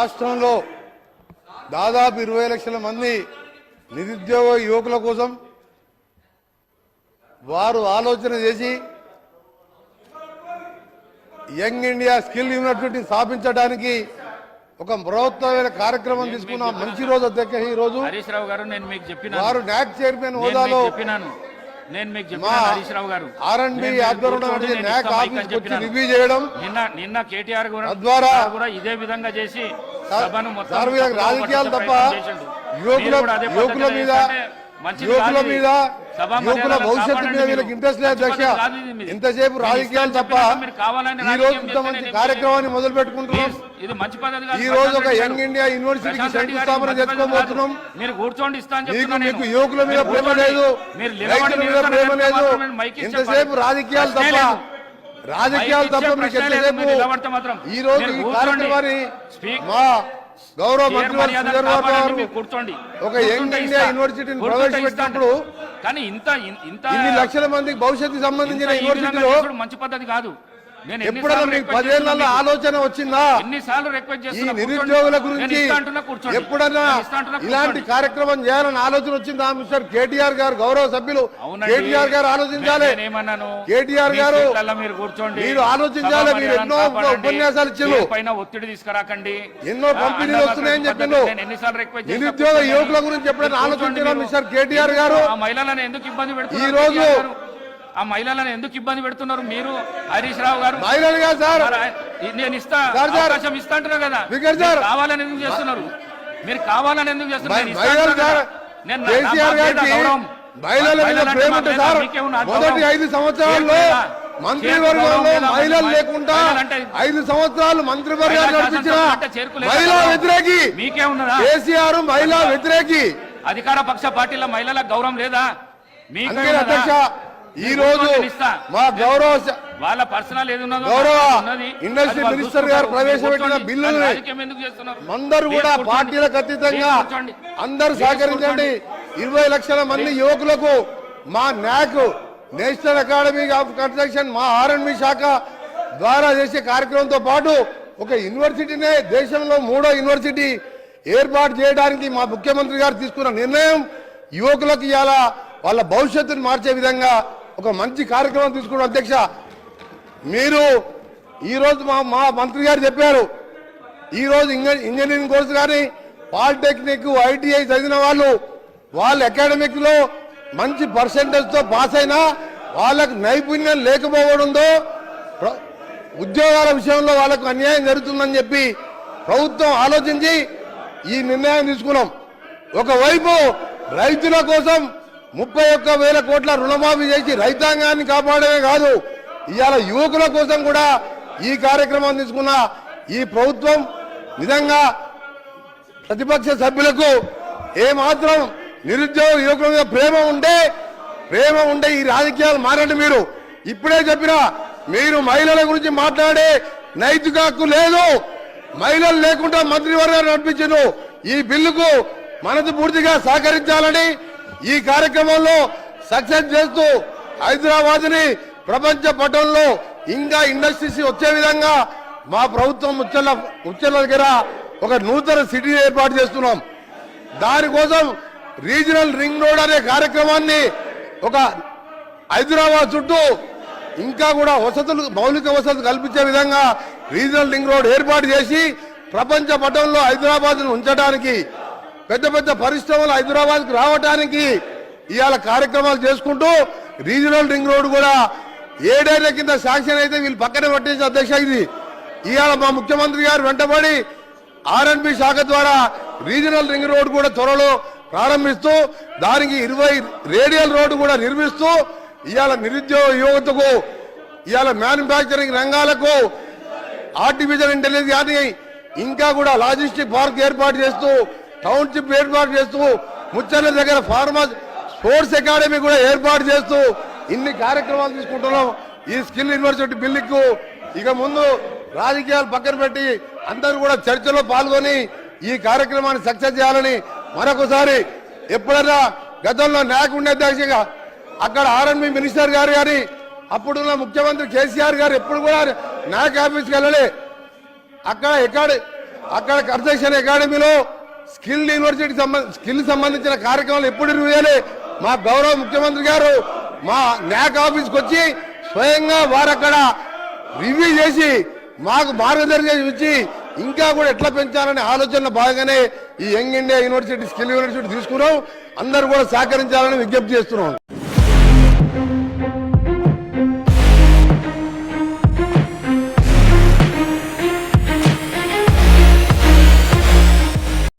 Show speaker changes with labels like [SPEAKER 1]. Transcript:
[SPEAKER 1] రాష్ట్రంలో దాదాపు ఇరవై లక్షల మంది నిరుద్యోగ యువకుల కోసం వారు ఆలోచన చేసి యంగ్ ఇండియా స్కిల్ యూనివర్సిటీ స్థాపించడానికి ఒక బృహత్తమైన కార్యక్రమం తీసుకున్న మంచి రోజు అధ్యక్ష ఈ రోజు
[SPEAKER 2] హరీష్ రావు గారు నేను మీకు చెప్పినాను.
[SPEAKER 1] వారు నాక్ చైర్మన్ హోదాలో
[SPEAKER 2] చెప్పినాను. నేను మీకు చెప్పినాను గారు.
[SPEAKER 1] ఆర్ఎండ్బి ఆధ్వర్యంలో నాక్. రివ్యూ చేయడం
[SPEAKER 2] నిన్న నిన్న కేటీఆర్ కూడా ఇదే విధంగా చేసి
[SPEAKER 1] రాజకీయాలు తప్ప. యువకుల యువకుల మీద యువకుల. మీద యువకుల భవిష్యత్తు మీద వీళ్ళకి. ఇంట్రెస్ట్ లేదు. ఇంతసేపు
[SPEAKER 2] మీరు
[SPEAKER 1] రాజకీయాలు తప్ప ఈ రోజు ఇంత
[SPEAKER 2] చేస్తే
[SPEAKER 1] మంచి
[SPEAKER 2] నేను
[SPEAKER 1] కార్యక్రమాన్ని మొదలు పెట్టుకుంటున్నాం ఈ రోజు ఒక యంగ్. ఇండియా యూనివర్సిటీకి శంకుస్థాపన చేసుకోబోతున్నాం.
[SPEAKER 2] మీరు కూర్చోండి
[SPEAKER 1] మీకు. యువకుల మీద ప్రేమ. లేదు రైతుల మీద ప్రేమ లేదు ఎంతసేపు
[SPEAKER 2] పని-
[SPEAKER 1] రాజకీయాలు తప్ప. రాజకీయాలు తప్ప మీకు. ఎంతసేపు. ఈ రోజు ఈ
[SPEAKER 2] కూర్చోండి.
[SPEAKER 1] కార్యక్రమాన్ని మా గౌరవ మంత్రి
[SPEAKER 2] కూర్చోండి
[SPEAKER 1] ఒక యంగ్ ఇండియా. యూనివర్సిటీని ప్రవేశపెట్టినప్పుడు.
[SPEAKER 2] కానీ ఇంత ఇంత
[SPEAKER 1] లక్షల మందికి భవిష్యత్తు సంబంధించిన యూనివర్సిటీలో
[SPEAKER 2] మంచి పద్ధతి కాదు
[SPEAKER 1] ఎప్పుడైనా మీకు
[SPEAKER 2] పదేళ్ళలో
[SPEAKER 1] ఆలోచన వచ్చిందా ఈ నిరుద్యోగుల. గురించి. ఎప్పుడన్నా ఇలాంటి. కార్యక్రమం చేయాలని ఆలోచన వచ్చిందా మిస్టర్ కేటీఆర్ గారు గౌరవ సభ్యులు. కేటీఆర్ గారు ఆలోచించాలి కేటీఆర్ గారు
[SPEAKER 2] మీరు కూర్చోండి
[SPEAKER 1] మీరు ఆలోచించాలి. మీరు ఎన్నో. ఉపన్యాసాలు ఇచ్చారు.
[SPEAKER 2] పైన ఒత్తిడి తీసుకురాకండి
[SPEAKER 1] ఎన్నో కంపెనీలు వస్తున్నాయని
[SPEAKER 2] చేసినా
[SPEAKER 1] నిరుద్యోగ. యువకుల గురించి ఎప్పుడైనా ఆలోచించారా మిస్టర్. కేటీఆర్ గారు
[SPEAKER 2] ఆ మహిళలను ఎందుకు ఇబ్బంది పెడుతున్నారు
[SPEAKER 1] ఈ రోజు-?
[SPEAKER 2] ఆ మహిళలను ఎందుకు ఇబ్బంది పెడుతున్నారు మీరు హరీష్ రావు గారు నేను ఇస్తా. అవకాశం ఇస్తా అంటున్నా కదా కావాలని ఎందుకు చేస్తున్నారు మీరు కావాలని ఎందుకు చేస్తున్నారు నేను గౌరవం.
[SPEAKER 1] మహిళల మొదటి. ఐదు సంవత్సరాల్లో? మంత్రివర్గంలో లేకుండా ఐదు సంవత్సరాలు నడిపించిన? మహిళా వ్యతిరేకి కేసీఆర్ మహిళా వ్యతిరేకి
[SPEAKER 2] అధికార పక్ష పార్టీల మహిళలకు గౌరవం లేదా మీకే?
[SPEAKER 1] అధ్యక్ష ఈ రోజు. మా గౌరవ
[SPEAKER 2] వాళ్ళ పర్సనల్ ఏది
[SPEAKER 1] గౌరవ. ఇండస్ట్రీ మినిస్టర్ గారు ప్రవేశపెట్టిన. బిల్లుని
[SPEAKER 2] చేస్తున్నారు
[SPEAKER 1] అందరూ కూడా. పార్టీలకు అతీతంగా. అందరు సహకరించండి ఇరవై లక్షల మంది యువకులకు మా NAC National Academy of Construction మా ఆర్ఎండ్బి శాఖ ద్వారా చేసే కార్యక్రమంతో పాటు ఒక యూనివర్సిటీనే దేశంలో మూడో యూనివర్సిటీ ఏర్పాటు చేయడానికి మా ముఖ్యమంత్రి గారు తీసుకున్న నిర్ణయం యువకులకు ఇవాళ వాళ్ళ భవిష్యత్తును మార్చే విధంగా ఒక మంచి కార్యక్రమం తీసుకున్న అధ్యక్ష. మీరు ఈరోజు మా మా మంత్రి గారు చెప్పారు. ఈరోజు ఇంజ- ఇంజనీరింగ్ కోర్సు కానీ పాలిటెక్నిక్ ఐటీఐ చదివిన వాళ్ళు వాళ్ళ అకాడమిక్లో మంచి పర్సంటేజ్తో పాస్ అయినా వాళ్ళకు నైపుణ్యం లేకపోవడంతో ఉద్యోగాల విషయంలో వాళ్ళకు అన్యాయం జరుగుతుందని చెప్పి ప్రభుత్వం ఆలోచించి ఈ నిర్ణయం తీసుకున్నాం. ఒకవైపు రైతుల కోసం ముప్పై ఒక్క వేల కోట్ల రుణమాఫీ చేసి రైతాంగాన్ని కాపాడమే కాదు ఇవాళ యువకుల కోసం కూడా ఈ కార్యక్రమం తీసుకున్న ఈ ప్రభుత్వం నిజంగా ప్రతిపక్ష సభ్యులకు ఏమాత్రం నిరుద్యోగ యువకుల మీద ప్రేమ ఉంటే ప్రేమ ఉంటే ఈ రాజకీయాలు మారండి మీరు. ఇప్పుడే చెప్పిన మీరు మహిళల గురించి మాట్లాడే నైతిక హక్కు లేదు. మహిళలు లేకుండా మంత్రివర్గాలు నడిపించను. ఈ బిల్లుకు మనసు పూర్తిగా సహకరించాలని ఈ కార్యక్రమంలో సక్సెస్ చేస్తూ హైదరాబాద్ని ప్రపంచ పటంలో ఇంకా ఇండస్ట్రీస్ వచ్చే విధంగా మా ప్రభుత్వం ముచ్చల ముచ్చల దగ్గర ఒక నూతన సిటీ ఏర్పాటు చేస్తున్నాం. దానికోసం రీజనల్ రింగ్ రోడ్ అనే కార్యక్రమాన్ని ఒక హైదరాబాద్ చుట్టూ ఇంకా కూడా వసతులు మౌలిక వసతులు కల్పించే విధంగా రీజనల్ రింగ్ రోడ్ ఏర్పాటు చేసి ప్రపంచ పటంలో హైదరాబాద్ ఉంచడానికి పెద్ద పెద్ద పరిశ్రమలు హైదరాబాద్ రావడానికి ఇవాళ కార్యక్రమాలు చేసుకుంటూ రీజనల్ రింగ్ రోడ్ కూడా ఏడేళ్ళ కింద శాంక్షన్ అయితే వీళ్ళు పక్కనే పట్టించిన అధ్యక్ష ఇది. ఇవాళ మా ముఖ్యమంత్రి గారు వెంటబడి ఆర్ఎన్బి శాఖ ద్వారా రీజనల్ రింగ్ రోడ్ కూడా త్వరలో ప్రారంభిస్తూ దానికి ఇరవై రేడియల్ రోడ్డు కూడా నిర్మిస్తూ ఇవాళ నిరుద్యోగ యువతకు ఇవాళ మ్యానుఫ్యాక్చరింగ్ రంగాలకు ఆర్టిఫిషియల్ ఇంటెలిజెన్స్ కానీ ఇంకా కూడా లాజిస్టిక్ పార్క్ ఏర్పాటు చేస్తూ టౌన్షిప్ ఏర్పాటు చేస్తూ ముచ్చర్ల దగ్గర ఫార్మర్స్ స్పోర్ట్స్ అకాడమీ కూడా ఏర్పాటు చేస్తూ ఇన్ని కార్యక్రమాలు తీసుకుంటున్నాం. ఈ స్కిల్ యూనివర్సిటీ బిల్లుకు ఇక ముందు రాజకీయాలు పక్కన పెట్టి అందరూ కూడా చర్చలో పాల్గొని ఈ కార్యక్రమాన్ని సక్సెస్ చేయాలని మరొకసారి ఎప్పుడైనా గతంలో నాయకుండా అధ్యక్షగా అక్కడ ఆర్ఎన్బి మినిస్టర్ గారు కానీ అప్పుడున్న ముఖ్యమంత్రి కేసీఆర్ గారు ఎప్పుడు కూడా నాయక ఆఫీస్కి వెళ్ళలే. అక్కడ ఎక్కడ అక్కడ కన్స్ట్రక్షన్ అకాడమీలో స్కిల్ యూనివర్సిటీ సంబంధ స్కిల్ సంబంధించిన కార్యక్రమాలు ఎప్పుడు రివ్యూ మా గౌరవ ముఖ్యమంత్రి గారు మా న్యాక్ ఆఫీస్కి వచ్చి స్వయంగా వారు అక్కడ రివ్యూ చేసి మాకు మార్గదర్శనం ఇచ్చి ఇంకా కూడా ఎట్లా పెంచాలనే ఆలోచనలో భాగంగానే ఈ Young India University Skill University తీసుకున్నాం. అందరూ కూడా సహకరించాలని విజ్ఞప్తి చేస్తున్నాం.